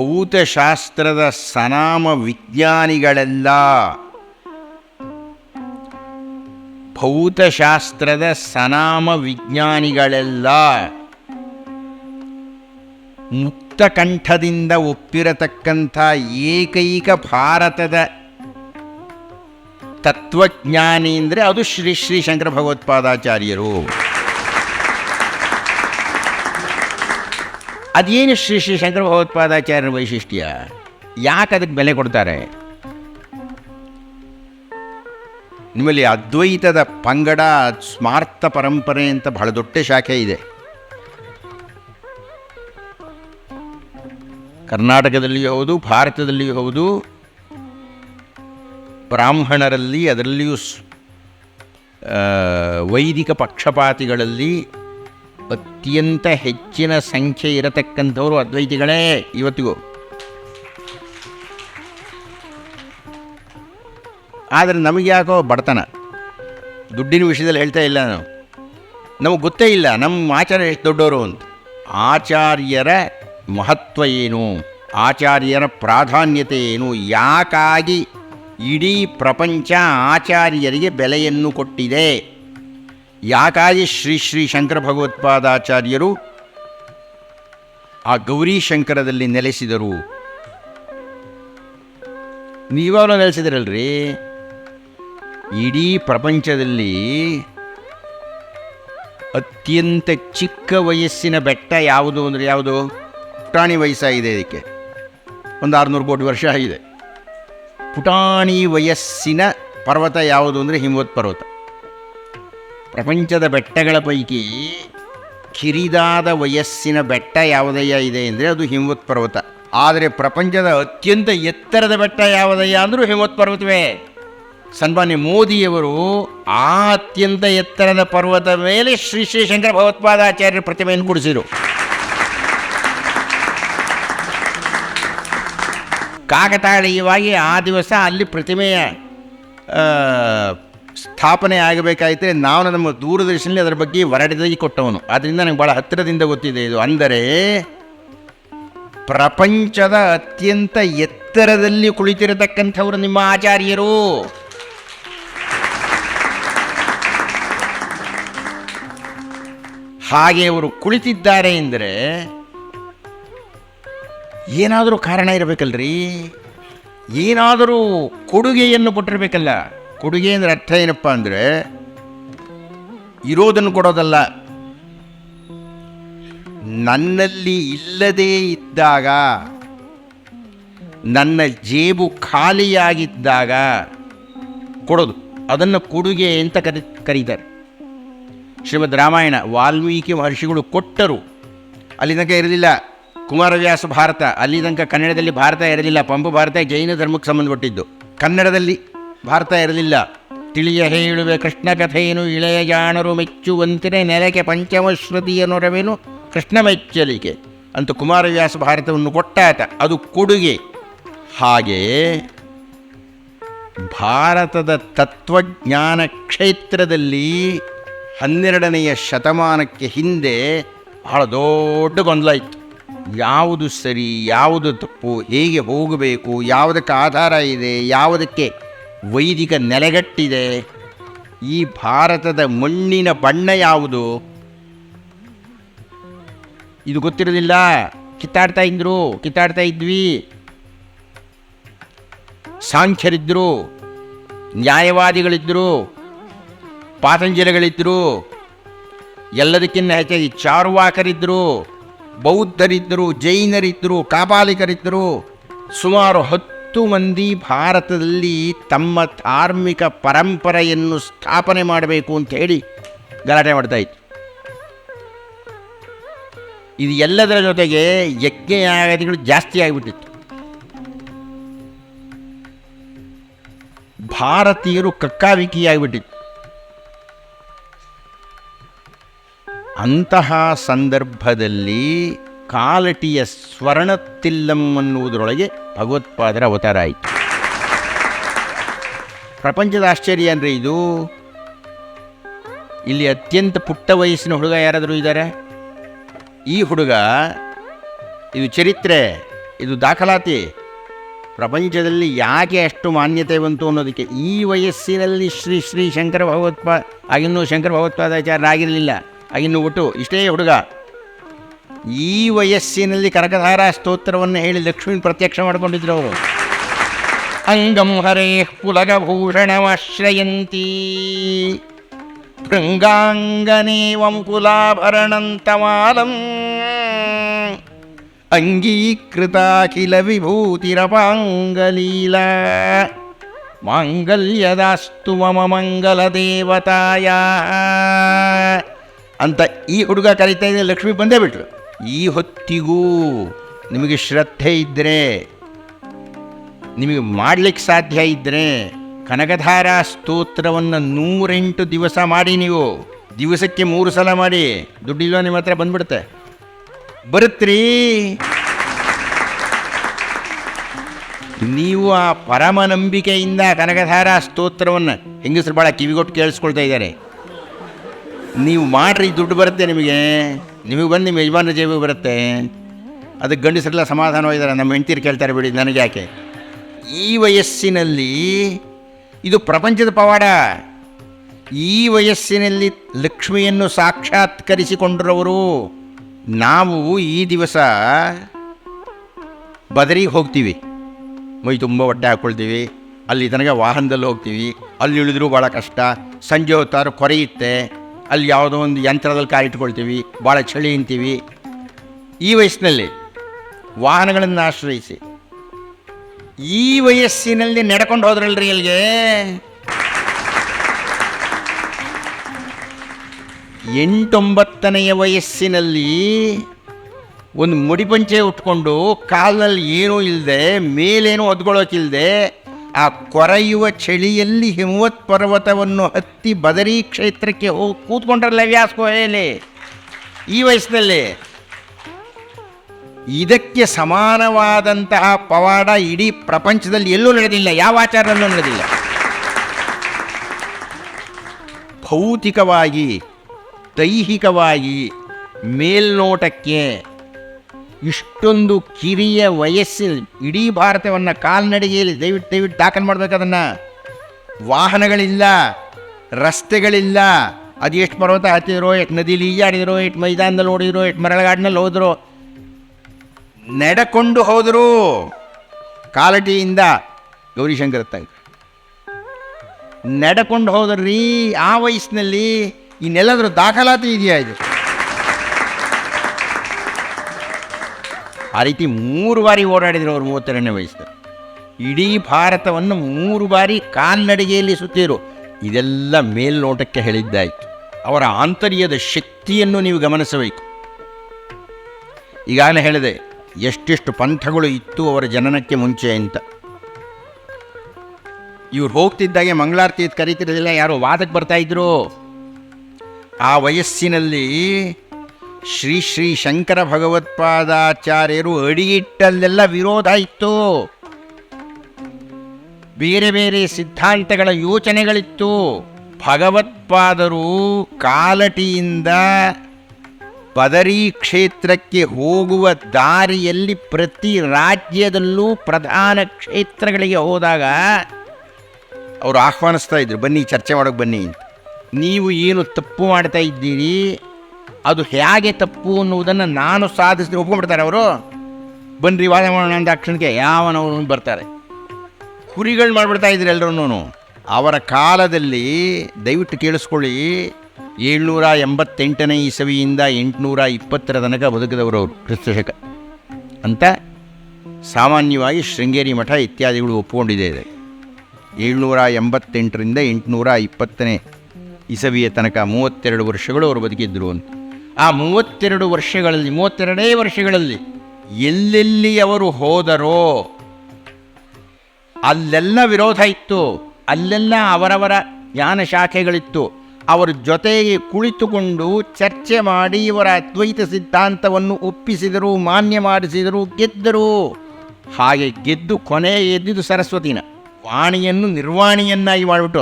ಭೌತಶಾಸ್ತ್ರದ ಸನಾಮ ವಿಜ್ಞಾನಿಗಳೆಲ್ಲ ಭೌತಶಾಸ್ತ್ರದ ಸನಾಮ ವಿಜ್ಞಾನಿಗಳೆಲ್ಲ ಮುಕ್ತಕಂಠದಿಂದ ಒಪ್ಪಿರತಕ್ಕಂಥ ಏಕೈಕ ಭಾರತದ ತತ್ವಜ್ಞಾನಿ ಅಂದರೆ ಅದು ಶ್ರೀ ಶ್ರೀ ಶಂಕರ ಭಗವತ್ಪಾದಾಚಾರ್ಯರು. ಅದೇನು ಶ್ರೀ ಶ್ರೀ ಶಂಕರ ಭಗವತ್ಪಾದಾಚಾರ್ಯರ ವೈಶಿಷ್ಟ್ಯ? ಯಾಕೆ ಅದಕ್ಕೆ ಬೆಲೆ ಕೊಡ್ತಾರೆ? ನಿಮ್ಮಲ್ಲಿ ಅದ್ವೈತದ ಪಂಗಡ, ಸ್ಮಾರ್ಥ ಪರಂಪರೆ ಅಂತ ಬಹಳ ದೊಡ್ಡ ಶಾಖೆ ಇದೆ. ಕರ್ನಾಟಕದಲ್ಲಿಯೂ ಹೌದು ಭಾರತದಲ್ಲಿಯೂ ಹೌದು, ಬ್ರಾಹ್ಮಣರಲ್ಲಿ, ಅದರಲ್ಲಿಯೂ ವೈದಿಕ ಪಕ್ಷಪಾತಿಗಳಲ್ಲಿ ಅತ್ಯಂತ ಹೆಚ್ಚಿನ ಸಂಖ್ಯೆ ಇರತಕ್ಕಂಥವರು ಅದ್ವೈತಿಗಳೇ ಇವತ್ತಿಗೂ. ಆದರೆ ನಮಗೆ ಯಾಕೋ ಬಡತನ. ದುಡ್ಡಿನ ವಿಷಯದಲ್ಲಿ ಹೇಳ್ತಾ ಇಲ್ಲ ನಾವು ನಮಗೆ ಗೊತ್ತೇ ಇಲ್ಲ, ನಮ್ಮ ಆಚಾರ್ಯ ಎಷ್ಟು ದೊಡ್ಡವರು ಅಂತ. ಆಚಾರ್ಯರ ಮಹತ್ವ ಏನು? ಆಚಾರ್ಯರ ಪ್ರಾಧಾನ್ಯತೆ ಏನು? ಯಾಕಾಗಿ ಇಡೀ ಪ್ರಪಂಚ ಆಚಾರ್ಯರಿಗೆ ಬೆಲೆಯನ್ನು ಕೊಟ್ಟಿದೆ? ಯಾಕಾಗಿ ಶ್ರೀ ಶ್ರೀ ಶಂಕರ ಭಗವತ್ಪಾದಾಚಾರ್ಯರು ಆ ಗೌರಿ ಶಂಕರದಲ್ಲಿ ನೆಲೆಸಿದರು? ನೀವಾಗಲೂ ನೆಲೆಸಿದಿರಲ್ರಿ? ಇಡೀ ಪ್ರಪಂಚದಲ್ಲಿ ಅತ್ಯಂತ ಚಿಕ್ಕ ವಯಸ್ಸಿನ ಬೆಟ್ಟ ಯಾವುದು ಅಂದರೆ ಯಾವುದು? ಪುಟಾಣಿ ವಯಸ್ಸಾಗಿದೆ ಇದಕ್ಕೆ. ಒಂದು ಆರುನೂರು ಕೋಟಿ ವರ್ಷ ಆಗಿದೆ. ಪುಟಾಣಿ ವಯಸ್ಸಿನ ಪರ್ವತ ಯಾವುದು ಅಂದರೆ ಹಿಮವತ್ ಪರ್ವತ. ಪ್ರಪಂಚದ ಬೆಟ್ಟಗಳ ಪೈಕಿ ಕಿರಿದಾದ ವಯಸ್ಸಿನ ಬೆಟ್ಟ ಯಾವುದಯ್ಯ ಇದೆ ಅಂದರೆ ಅದು ಹಿಮವತ್ ಪರ್ವತ. ಆದರೆ ಪ್ರಪಂಚದ ಅತ್ಯಂತ ಎತ್ತರದ ಬೆಟ್ಟ ಯಾವುದಯ್ಯ ಅಂದರೂ ಹಿಮವತ್ ಪರ್ವತವೇ. ಸನ್ಮಾನ್ಯ ಮೋದಿಯವರು ಆ ಅತ್ಯಂತ ಎತ್ತರದ ಪರ್ವತ ಮೇಲೆ ಶ್ರೀ ಶ್ರೀ ಶಂಕರ ಭಗವತ್ಪಾದಾಚಾರ್ಯರ ಪ್ರತಿಮೆಯನ್ನು ಕೊಡಿಸಿದರು ಕಾಕತಾಳೀಯವಾಗಿ ಆ ದಿವಸ ಅಲ್ಲಿ ಪ್ರತಿಮೆಯ ಸ್ಥಾಪನೆ ಆಗಬೇಕಾಯಿತರೆ ನಾವು ನಮ್ಮ ದೂರದರ್ಶನದಲ್ಲಿ ಅದರ ಬಗ್ಗೆ ವರದಿ ಕೊಟ್ಟವನು. ಆದ್ದರಿಂದ ನನಗೆ ಭಾಳ ಹತ್ತಿರದಿಂದ ಗೊತ್ತಿದೆ ಇದು. ಅಂದರೆ, ಪ್ರಪಂಚದ ಅತ್ಯಂತ ಎತ್ತರದಲ್ಲಿ ಕುಳಿತಿರತಕ್ಕಂಥವರು ನಿಮ್ಮ ಆಚಾರ್ಯರು. ಹಾಗೆ ಅವರು ಕುಳಿತಿದ್ದಾರೆ ಎಂದರೆ, ಏನಾದರೂ ಕಾರಣ ಇರಬೇಕಲ್ರಿ? ಏನಾದರೂ ಕೊಡುಗೆಯನ್ನು ಕೊಟ್ಟಿರಬೇಕಲ್ಲ? ಕೊಡುಗೆ ಅಂದರೆ ಅರ್ಥ ಏನಪ್ಪ ಅಂದರೆ, ಇರೋದನ್ನು ಕೊಡೋದಲ್ಲ. ನನ್ನಲ್ಲಿ ಇಲ್ಲದೇ ಇದ್ದಾಗ, ನನ್ನ ಜೇಬು ಖಾಲಿಯಾಗಿದ್ದಾಗ ಕೊಡೋದು. ಅದನ್ನು ಕೊಡುಗೆ ಅಂತ ಕರಿ, ಕರೀತಾರೆ. ಶ್ರೀಮದ್ ರಾಮಾಯಣ ವಾಲ್ಮೀಕಿ ಮಹರ್ಷಿಗಳು ಕೊಟ್ಟರು. ಅಲ್ಲಿ ತನಕ ಇರಲಿಲ್ಲ. ಕುಮಾರವ್ಯಾಸ ಭಾರತ ಅಲ್ಲಿ ತನಕ ಕನ್ನಡದಲ್ಲಿ ಭಾರತ ಇರಲಿಲ್ಲ. ಪಂಪ ಭಾರತ ಜೈನ ಧರ್ಮಕ್ಕೆ ಸಂಬಂಧಪಟ್ಟಿದ್ದು. ಕನ್ನಡದಲ್ಲಿ ಭಾರತ ಇರಲಿಲ್ಲ. ತಿಳಿಯ ಹೇಳುವೆ ಕೃಷ್ಣ ಕಥೆಯನ್ನು ಇಳೆಯ ಜಾಣರು ಮೆಚ್ಚುವಂತೆ ನೆಲಕ್ಕೆ ಪಂಚಮಶ್ರುತಿಯ ನೊರವೇನು ಕೃಷ್ಣ ಮೆಚ್ಚಲಿಕೆ ಅಂತ ಕುಮಾರವ್ಯಾಸ ಭಾರತವನ್ನು ಕೊಟ್ಟಾತ. ಅದು ಕೊಡುಗೆ. ಹಾಗೆ ಭಾರತದ ತತ್ವಜ್ಞಾನ ಕ್ಷೇತ್ರದಲ್ಲಿ ಹನ್ನೆರಡನೆಯ ಶತಮಾನಕ್ಕೆ ಹಿಂದೆ ಬಹಳ ದೊಡ್ಡ ಗೊಂದಲ ಇತ್ತು. ಯಾವುದು ಸರಿ, ಯಾವುದು ತಪ್ಪು, ಹೇಗೆ ಹೋಗಬೇಕು, ಯಾವುದಕ್ಕೆ ಆಧಾರ ಇದೆ, ಯಾವುದಕ್ಕೆ ವೈದಿಕ ನೆಲೆಗಟ್ಟಿದೆ. ಈ ಭಾರತದ ಮಣ್ಣಿನ ಬಣ್ಣ ಯಾವುದು? ಇದು ಗೊತ್ತಿರೋದಿಲ್ಲ ಕಿತ್ತಾಡ್ತಾ ಇದ್ರು, ಕಿತ್ತಾಡ್ತಾ ಇದ್ವಿ. ಸಾಂಖ್ಯರಿದ್ದರು ನ್ಯಾಯವಾದಿಗಳಿದ್ದರು ಪಾತಂಜಲಿಗಳಿದ್ದರು ಎಲ್ಲದಕ್ಕಿಂತ ಹೆಚ್ಚಾಗಿ ಚಾರ್ವಾಕರಿದ್ದರು ಬೌದ್ಧರಿದ್ದರು ಜೈನರಿದ್ದರು ಕಾಪಾಲಿಕರಿದ್ದರು ಸುಮಾರು ಹತ್ತು ಮಂದಿ ಭಾರತದಲ್ಲಿ ತಮ್ಮ ಧಾರ್ಮಿಕ ಪರಂಪರೆಯನ್ನು ಸ್ಥಾಪನೆ ಮಾಡಬೇಕು ಅಂತ ಹೇಳಿ ಗಲಾಟೆ ಮಾಡ್ತಾ ಇತ್ತು ಇದು ಎಲ್ಲದರ ಜೊತೆಗೆ ಯಜ್ಞಯಾಗದಿಗಳು ಜಾಸ್ತಿ ಆಗಿಬಿಟ್ಟಿತ್ತು. ಭಾರತೀಯರು ಕಕ್ಕಾವಿಕಿಯಾಗಿಬಿಟ್ಟಿತ್ತು ಅಂತಹ ಸಂದರ್ಭದಲ್ಲಿ ಕಾಲಟಿಯ ಸ್ವರ್ಣತಿಲ್ಲಂ ಅನ್ನುವುದರೊಳಗೆ ಭಗವತ್ಪಾದರ ಅವತಾರ ಆಯಿತು. ಪ್ರಪಂಚದ ಆಶ್ಚರ್ಯ ಅಂದರೆ ಇದು, ಇಲ್ಲಿ ಅತ್ಯಂತ ಪುಟ್ಟ ವಯಸ್ಸಿನ ಹುಡುಗ ಯಾರಾದರೂ ಇದ್ದಾರೆ? ಈ ಹುಡುಗ, ಇದು ಚರಿತ್ರೆ, ಇದು ದಾಖಲಾತಿ. ಪ್ರಪಂಚದಲ್ಲಿ ಯಾಕೆ ಅಷ್ಟು ಮಾನ್ಯತೆ ಬಂತು ಅನ್ನೋದಕ್ಕೆ ಈ ವಯಸ್ಸಿನಲ್ಲಿ ಶ್ರೀ ಶ್ರೀ ಶಂಕರ ಭಗವತ್ಪಾ, ಆಗಿನ್ನೂ ಶಂಕರ ಭಗವತ್ಪಾದಾಚಾರ್ಯರಾಗಿರಲಿಲ್ಲ. ಆಗಿನ್ನೂ ಒಟ್ಟು ಇಷ್ಟೇ ಹುಡುಗ. ಈ ವಯಸ್ಸಿನಲ್ಲಿ ಕನಕಧಾರ ಸ್ತೋತ್ರವನ್ನು ಹೇಳಿ ಲಕ್ಷ್ಮೀ ಪ್ರತ್ಯಕ್ಷ ಮಾಡಿಕೊಂಡಿದ್ರು ಅವರು. ಅಂಗಂ ಹರೇ ಪುಲಗಭೂಷಣಮಾಶ್ರಯಂತಿ. ಭೃಂಗಾಂಗನೇವಂ ಕುಲಾಭರಣಂತಮಾಲಂ. ಅಂಗೀಕೃತಾಖಿಲ ವಿಭೂತಿರಪಾಂಗಲೀಲಾ ಮಾಂಗಲ್ಯದಾಸ್ತು ಮಮ ಮಂಗಲ ದೇವತಾಯ ಅಂತ ಈ ಹುಡುಗ ಕರೀತಾ ಲಕ್ಷ್ಮಿ ಬಂದೇ ಬಿಟ್ರು. ಈ ಹೊತ್ತಿಗೂ ನಿಮಗೆ ಶ್ರದ್ಧೆ ಇದ್ದರೆ ನಿಮಗೆ ಮಾಡಲಿಕ್ಕೆ ಸಾಧ್ಯ ಇದ್ದರೆ ಕನಕಧಾರ ಸ್ತೋತ್ರವನ್ನು ನೂರೆಂಟು ದಿವಸ ಮಾಡಿ ನೀವು. ದಿವಸಕ್ಕೆ ಮೂರು ಸಲ ಮಾಡಿ. ದುಡ್ಡಿಲ್ವ ನಿಮ್ಮ ಹತ್ರ ಬಂದ್ಬಿಡುತ್ತೆ. ಬರುತ್ತೀ ನೀವು ಆ ಪರಮ ನಂಬಿಕೆಯಿಂದ ಕನಕಧಾರ ಸ್ತೋತ್ರವನ್ನು ಹೆಂಗಸರು ಭಾಳ ಕಿವಿಗೊಟ್ಟು ಕೇಳಿಸ್ಕೊಳ್ತಾ ಇದ್ದಾರೆ. ನೀವು ಮಾಡ್ರಿ, ದುಡ್ಡು ಬರುತ್ತೆ ನಿಮಗೆ. ನಿಮಗೆ ಬಂದು ನಿಮ್ಮ ಯಜಮಾನ ಜೇಬಿಗೆ ಬರುತ್ತೆ. ಅದಕ್ಕೆ ಗಂಡಸರೆಲ್ಲ ಸಮಾಧಾನವಾಗಿದ್ದಾರೆ ನಮ್ಮ ಹೆಂಡ್ತಿರು ಕೇಳ್ತಾರೆ ಬಿಡಿ, ನನಗೆ ಯಾಕೆ? ಈ ವಯಸ್ಸಿನಲ್ಲಿ ಇದು ಪ್ರಪಂಚದ ಪವಾಡ. ಈ ವಯಸ್ಸಿನಲ್ಲಿ ಲಕ್ಷ್ಮಿಯನ್ನು ಸಾಕ್ಷಾತ್ಕರಿಸಿಕೊಂಡಿರೋರು ನಾವು ಈ ದಿವಸ ಬದರಿಗೆ ಹೋಗ್ತೀವಿ. ಮೈ ತುಂಬ ಹೊಟ್ಟೆ ಹಾಕ್ಕೊಳ್ತೀವಿ. ಅಲ್ಲಿ ತನಕ ವಾಹನದಲ್ಲಿ ಹೋಗ್ತೀವಿ. ಅಲ್ಲಿ ಇಳಿದ್ರೂ ಭಾಳ ಕಷ್ಟ. ಸಂಜೆ ಹೊತ್ತಾರು ಕೊರೆಯುತ್ತೆ ಅಲ್ಲಿ ಯಾವುದೋ ಒಂದು ಯಂತ್ರದಲ್ಲಿ ಕಾಯಿಟ್ಕೊಳ್ತೀವಿ, ಭಾಳ ಚಳಿ ಅಂತೀವಿ. ಈ ವಯಸ್ಸಿನಲ್ಲಿ ವಾಹನಗಳನ್ನು ಆಶ್ರಯಿಸಿ. ಈ ವಯಸ್ಸಿನಲ್ಲಿ ನಡ್ಕೊಂಡು ಹೋದ್ರಲ್ರಿ ಅಲ್ಲಿಗೆ ಎಂಟೊಂಬತ್ತನೆಯ ವಯಸ್ಸಿನಲ್ಲಿ ಒಂದು ಮುಡಿಪಂಚೆ ಉಟ್ಕೊಂಡು ಕಾಲಲ್ಲಿ ಏನೂ ಇಲ್ಲದೆ ಮೇಲೇನೂ ಒದ್ಕೊಳ್ಳೋಕ್ಕಿಲ್ಲದೆ ಆ ಕೊರೆಯುವ ಚಳಿಯಲ್ಲಿ ಹಿಮವತ್ ಪರ್ವತವನ್ನು ಹತ್ತಿ ಬದರಿ ಕ್ಷೇತ್ರಕ್ಕೆ ಹೋಗಿ ಕೂತ್ಕೊಂಡ್ರಲ್ಲ ವ್ಯಾಸಕೋಯಲ್ಲಿ ಈ ವಯಸ್ಸಿನಲ್ಲಿ? ಇದಕ್ಕೆ ಸಮಾನವಾದಂತಹ ಪವಾಡ ಇಡೀ ಪ್ರಪಂಚದಲ್ಲಿ ಎಲ್ಲೂ ನಡೆದಿಲ್ಲ, ಯಾವ ಆಚಾರದಲ್ಲೂ ನಡೆದಿಲ್ಲ. ಭೌತಿಕವಾಗಿ, ದೈಹಿಕವಾಗಿ ಮೇಲ್ನೋಟಕ್ಕೆ ಇಷ್ಟೊಂದು ಕಿರಿಯ ವಯಸ್ಸಿನ ಇಡೀ ಭಾರತವನ್ನು ಕಾಲ್ನಡಿಗೆಯಲ್ಲಿ ದಯವಿಟ್ಟು ದಯವಿಟ್ಟು ದಾಖಲು ಮಾಡ್ಬೇಕು ಅದನ್ನು. ವಾಹನಗಳಿಲ್ಲ, ರಸ್ತೆಗಳಿಲ್ಲ. ಅದು ಎಷ್ಟು ಪರ್ವತ ಹತ್ತಿದ್ರೋ, ಎಷ್ಟು ನದಿಲಿ ಈಜಾಡಿದ್ರು ಎಷ್ಟು ಮೈದಾನದಲ್ಲಿ ಓಡಿದ್ರು, ಎಷ್ಟು ಮರಳಗಾಡಿನಲ್ಲಿ ಹೋದ್ರು. ನಡೆಕೊಂಡು ಹೋದರು ಕಾಲಟಿಯಿಂದ ಗೌರಿಶಂಕರ ತಂಗ ನಡೆಕೊಂಡು ಹೋದ್ರಿ, ಆ ವಯಸ್ಸಿನಲ್ಲಿ ಇನ್ನೆಲ್ಲಾದರೂ ದಾಖಲಾತಿ ಇದೆಯಾ ಇದು? ಆ ರೀತಿ ಮೂರು ಬಾರಿ ಓಡಾಡಿದರು ಅವರು ಮೂವತ್ತೆರಡನೇ ವಯಸ್ಸು. ಇಡೀ ಭಾರತವನ್ನು ಮೂರು ಬಾರಿ ಕಾಲ್ನಡಿಗೆಯಲ್ಲಿ ಸುತ್ತಿರು ಇದೆಲ್ಲ ಮೇಲ್ನೋಟಕ್ಕೆ ಹೇಳಿದ್ದಾಯಿತು. ಅವರ ಆಂತರ್ಯದ ಶಕ್ತಿಯನ್ನು ನೀವು ಗಮನಿಸಬೇಕು. ಈಗಾಗಲೇ ಹೇಳಿದೆ, ಎಷ್ಟೆಷ್ಟು ಪಂಥಗಳು ಇತ್ತು ಅವರ ಜನನಕ್ಕೆ ಮುಂಚೆ ಅಂತ. ಇವ್ರು ಹೋಗ್ತಿದ್ದಾಗೆ ಮಂಗಳಾರತಿ ಕರೀತಿರಲಿಲ್ಲ ಯಾರೋ ವಾದಕ್ಕೆ ಬರ್ತಾ ಇದ್ರು. ಆ ವಯಸ್ಸಿನಲ್ಲಿ ಶ್ರೀ ಶ್ರೀ ಶಂಕರ ಭಗವತ್ಪಾದಾಚಾರ್ಯರು ಅಡಿಯಿಟ್ಟಲ್ಲೆಲ್ಲ ವಿರೋಧ ಇತ್ತು. ಬೇರೆ ಬೇರೆ ಸಿದ್ಧಾಂತಗಳ ಯೋಚನೆಗಳಿತ್ತು. ಭಗವತ್ಪಾದರು ಕಾಲಟಿಯಿಂದ ಪದರಿ ಕ್ಷೇತ್ರಕ್ಕೆ ಹೋಗುವ ದಾರಿಯಲ್ಲಿ ಪ್ರತಿ ರಾಜ್ಯದಲ್ಲೂ ಪ್ರಧಾನ ಕ್ಷೇತ್ರಗಳಿಗೆ ಹೋದಾಗ ಅವರು ಆಹ್ವಾನಿಸ್ತಾ ಇದ್ರು, ಬನ್ನಿ ಚರ್ಚೆ ಮಾಡೋಕೆ ಬನ್ನಿ ನೀವು ಏನು ತಪ್ಪು ಮಾಡ್ತಾ ಇದ್ದೀರಿ? ಅದು ಹೇಗೆ ತಪ್ಪು ಅನ್ನುವುದನ್ನು ನಾನು ಸಾಧಿಸಿ ಒಪ್ಕೊಂಡ್ಬಿಡ್ತಾರೆ ಅವರು. ಬನ್ರಿ ವಾದ ಮಾಡೋಣ ಅಂತ ಕ್ಷಣಕ್ಕೆ ಯಾವನವರು ಬರ್ತಾರೆ. ಕುರಿಗಳು ಮಾಡಿಬಿಡ್ತಾ ಇದ್ರು ಎಲ್ಲರೂ ಅವರ ಕಾಲದಲ್ಲಿ ದಯವಿಟ್ಟು ಕೇಳಿಸ್ಕೊಳ್ಳಿ, ಏಳ್ನೂರ ಎಂಬತ್ತೆಂಟನೇ ಇಸವಿಯಿಂದ ಎಂಟುನೂರ ಇಪ್ಪತ್ತರ ತನಕ ಬದುಕಿದವರು ಅವರು ಕ್ರಿಸ್ತಶಕ ಅಂತ ಸಾಮಾನ್ಯವಾಗಿ ಶೃಂಗೇರಿ ಮಠ ಇತ್ಯಾದಿಗಳು ಒಪ್ಪಿಕೊಂಡಿದೆ ಇದೆ ಏಳ್ನೂರ ಎಂಬತ್ತೆಂಟರಿಂದ ಎಂಟುನೂರ ಇಪ್ಪತ್ತನೇ ಇಸವಿಯ ತನಕ ಮೂವತ್ತೆರಡು ವರ್ಷಗಳು ಅವರು ಬದುಕಿದ್ರು ಅಂತ. ಆ ಮೂವತ್ತೆರಡು ವರ್ಷಗಳಲ್ಲಿ, ಮೂವತ್ತೆರಡೇ ವರ್ಷಗಳಲ್ಲಿ ಎಲ್ಲೆಲ್ಲಿ ಅವರು ಹೋದರೋ, ಅಲ್ಲೆಲ್ಲ ವಿರೋಧ ಇತ್ತು. ಅಲ್ಲೆಲ್ಲ ಅವರವರ ಜ್ಞಾನ ಶಾಖೆಗಳಿತ್ತು. ಅವರ ಜೊತೆಗೆ ಕುಳಿತುಕೊಂಡು ಚರ್ಚೆ ಮಾಡಿ ಇವರ ಅದ್ವೈತ ಸಿದ್ಧಾಂತವನ್ನು ಒಪ್ಪಿಸಿದರು, ಮಾನ್ಯ ಮಾಡಿಸಿದರು, ಗೆದ್ದರು. ಹಾಗೆ ಗೆದ್ದು ಕೊನೆ ಎದ್ದಿದ್ದು ಸರಸ್ವತಿನ. ವಾಣಿಯನ್ನು ನಿರ್ವಾಣಿಯನ್ನಾಗಿ ಮಾಡಿಬಿಟ್ಟು